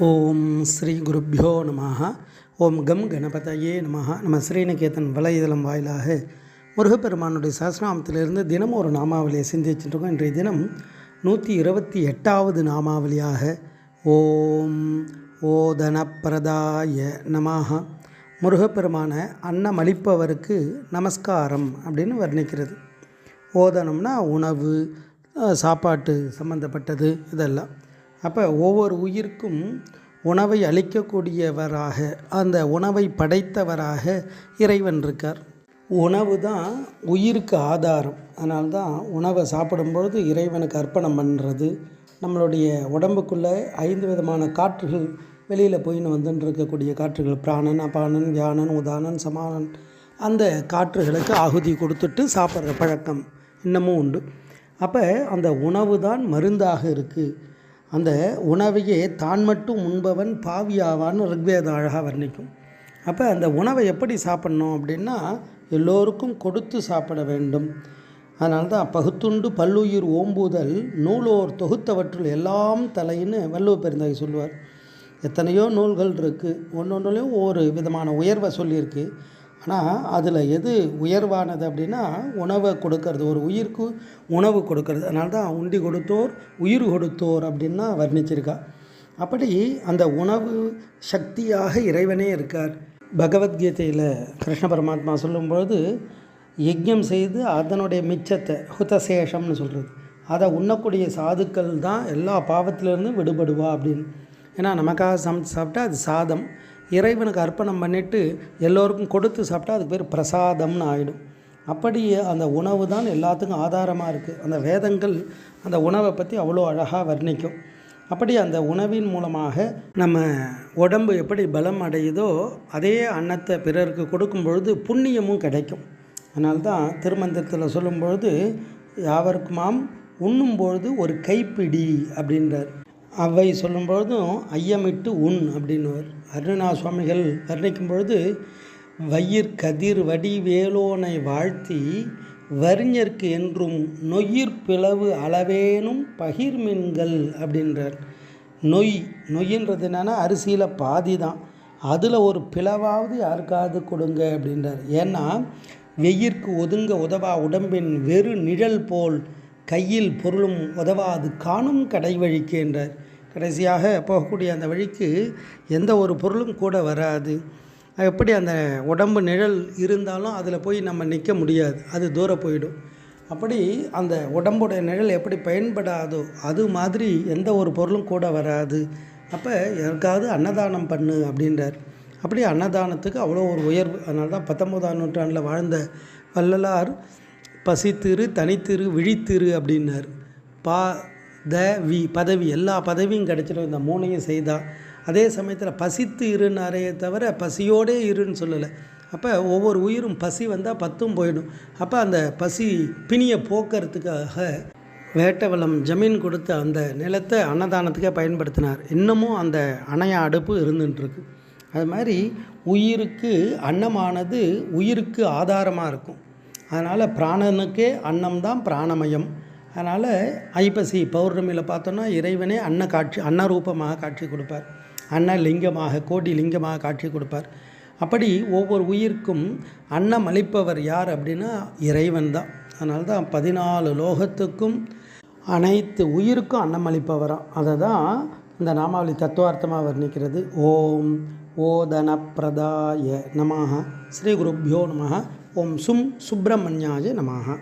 ஓம் ஸ்ரீ குருப்பியோ நம ஓம் கம் கணபதையே நம நம்ம ஸ்ரீநிகேதன் வலைதளம் வாயிலாக முருகப்பெருமானுடைய சாஸ்திராமத்திலிருந்து தினமும் ஒரு நாமாவளியை சிந்திச்சுட்டுருக்கோம் இன்றைய தினம் நூற்றி இருபத்தி எட்டாவது நாமாவளியாக ஓம் ஓதனப்பிரதாய நமஹ. முருகப்பெருமான அன்னமளிப்பவருக்கு நமஸ்காரம் அப்படின்னு வர்ணிக்கிறது. ஓதனம்னா உணவு சாப்பாட்டு சம்பந்தப்பட்டது இதெல்லாம். அப்போ ஒவ்வொரு உயிர்க்கும் உணவை அளிக்கக்கூடியவராக அந்த உணவை படைத்தவராக இறைவன் இருக்கார். உணவு தான் உயிருக்கு ஆதாரம். அதனால்தான் உணவை சாப்பிடும்பொழுது இறைவனுக்கு அர்ப்பணம் பண்ணுறது நம்மளுடைய உடம்புக்குள்ளே ஐந்து விதமான காற்றுகள் வெளியில் போயின்னு வந்துன்னு இருக்கக்கூடிய காற்றுகள் பிராணன் அபானன் வியானன் உதானன் சமானன் அந்த காற்றுகளுக்கு ஆகுதி கொடுத்துட்டு சாப்பிட்ற பழக்கம் இன்னமும் உண்டு. அப்போ அந்த உணவு தான் மருந்தாக இருக்குது அந்த உணவையே தான் மட்டும் உண்பவன் பாவியாவான்னு ரிக்வேதம் அழகாக வர்ணிக்கும். அப்போ அந்த உணவை எப்படி சாப்பிட்ணும் அப்படின்னா எல்லோருக்கும் கொடுத்து சாப்பிட வேண்டும். அதனால தான் பகுத்துண்டு பல்லுயிர் ஓம்புதல் நூலோர் தொகுத்தவற்றுள் எல்லாம் தலைன்னு வள்ளுவ பெருந்தகை சொல்லுவார். எத்தனையோ நூல்கள் இருக்குது ஒன்று ஒன்றுலையும் ஒவ்வொரு விதமான உயர்வை சொல்லியிருக்கு. ஆனால் அதில் எது உயர்வானது அப்படின்னா உணவை கொடுக்கறது. ஒரு உயிருக்கு உணவு கொடுக்கறது. அதனால தான் உண்டி கொடுத்தோர் உயிர் கொடுத்தோர் அப்படின்னா வர்ணிச்சிருக்கா. அப்படி அந்த உணவு சக்தியாக இறைவனே இருக்கார். பகவத்கீதையில் கிருஷ்ண பரமாத்மா சொல்லும்பொழுது யஜ்யம் செய்து அதனுடைய மிச்சத்தை ஹுதசேஷம்னு சொல்கிறது அதை உண்ணக்கூடிய சாதுக்கள் தான் எல்லா பாவத்திலேருந்து விடுபடுவா அப்படின்னு. ஏன்னா நமக்காக சமைச்சு சாப்பிட்டா அது சாதம். இறைவனுக்கு அர்ப்பணம் பண்ணிவிட்டு எல்லோருக்கும் கொடுத்து சாப்பிட்டா அதுக்கு பேர் பிரசாதம்னு ஆகிடும் அப்படி அந்த உணவு தான் எல்லாத்துக்கும் ஆதாரமாக இருக்குது அந்த வேதங்கள் அந்த உணவை பற்றி அவ்வளோ அழகாக வர்ணிக்கும். அப்படி அந்த உணவின் மூலமாக நம்ம உடம்பு எப்படி பலம் அடையுதோ அதே அன்னத்தை பிறருக்கு கொடுக்கும் பொழுது புண்ணியமும் கிடைக்கும். அதனால்தான் திருமந்திரத்தில் சொல்லும் பொழுது யாவருக்குமாம் உண்ணும் பொழுது ஒரு கைப்பிடி அப்படின்றார். அவை சொல்லும் பொழுதும் ஐயமிட்டு உண் அப்படின்னுவார். அருணா சுவாமிகள் வர்ணிக்கும் பொழுது வையிற் கதிர் வடி வேலோனை வாழ்த்தி வறிஞர்க்கு என்றும் நொயிர் பிளவு அளவேனும் பகிர்மின்கள் அப்படின்றார். நொய் நொய்ன்றது என்னென்னா அரிசியில் பாதி தான். அதில் ஒரு பிளவாவது யாருக்காவது கொடுங்க அப்படின்றார். ஏன்னா வெயிற்கு ஒதுங்க உதவா உடம்பின் வெறு நிழல் போல் கையில் பொருளும் உதவாது காணும் கடை வழிக்கு என்றார். கடைசியாக போகக்கூடிய அந்த வழிக்கு எந்த ஒரு பொருளும் கூட வராது. எப்படி அந்த உடம்பு நிழல் இருந்தாலும் அதில் போய் நம்ம நிற்க முடியாது. அது தூரம் போயிடும். அப்படி அந்த உடம்புடைய நிழல் எப்படி பயன்படாதோ அது மாதிரி எந்த ஒரு பொருளும் கூட வராது. அப்போ யாருக்காவது அன்னதானம் பண்ணு அப்படின்றார். அப்படி அன்னதானத்துக்கு அவ்வளோ ஒரு உயர்வு. அதனால தான் பத்தொம்போதாம் நூற்றாண்டில் வாழ்ந்த வள்ளலார் பசித்திரு தனித்திரு விழித்திரு அப்படின்னார். பா த வி பதவி எல்லா பதவியும் கிடச்சிடும். இந்த மூணையும் செய்தால் அதே சமயத்தில் பசித்து இருன்னாரே தவிர பசியோடே இருன்னு சொல்லலை. அப்போ ஒவ்வொரு உயிரும் பசி வந்தால் பத்தும் போயிடும். அப்போ அந்த பசி பிணியை போக்குறதுக்காக வேட்டவளம் ஜமீன் கொடுத்த அந்த நிலத்தை அன்னதானத்துக்கே பயன்படுத்தினார். இன்னமும் அந்த அணையா அடுப்பு இருந்துட்டுருக்கு. அது மாதிரி உயிருக்கு அன்னமானது உயிருக்கு ஆதாரமாக இருக்கும். அதனால் பிராணனுக்கே அன்னம் தான் பிராணமயம். அதனால் ஐப்பசி பௌர்ணமியில் பார்த்தோன்னா இறைவனே அன்ன காட்சி அன்னரூபமாக காட்சி கொடுப்பார். அன்ன லிங்கமாக கோடி லிங்கமாக காட்சி கொடுப்பார். அப்படி ஒவ்வொரு உயிருக்கும் அன்னம் அளிப்பவர் யார் அப்படின்னா இறைவன் தான். அதனால தான் பதினாலு லோகத்துக்கும் அனைத்து உயிருக்கும் அன்னம் அளிப்பவராம். அதை தான் இந்த நாமாவளி தத்துவார்த்தமாக வர்ணிக்கிறது. ஓம் ஓதனப்பிரதாய நமஹ. ஸ்ரீ குருப்யோ நமஹ. ஓம் சும் சுப்பிரமணியாய நமாக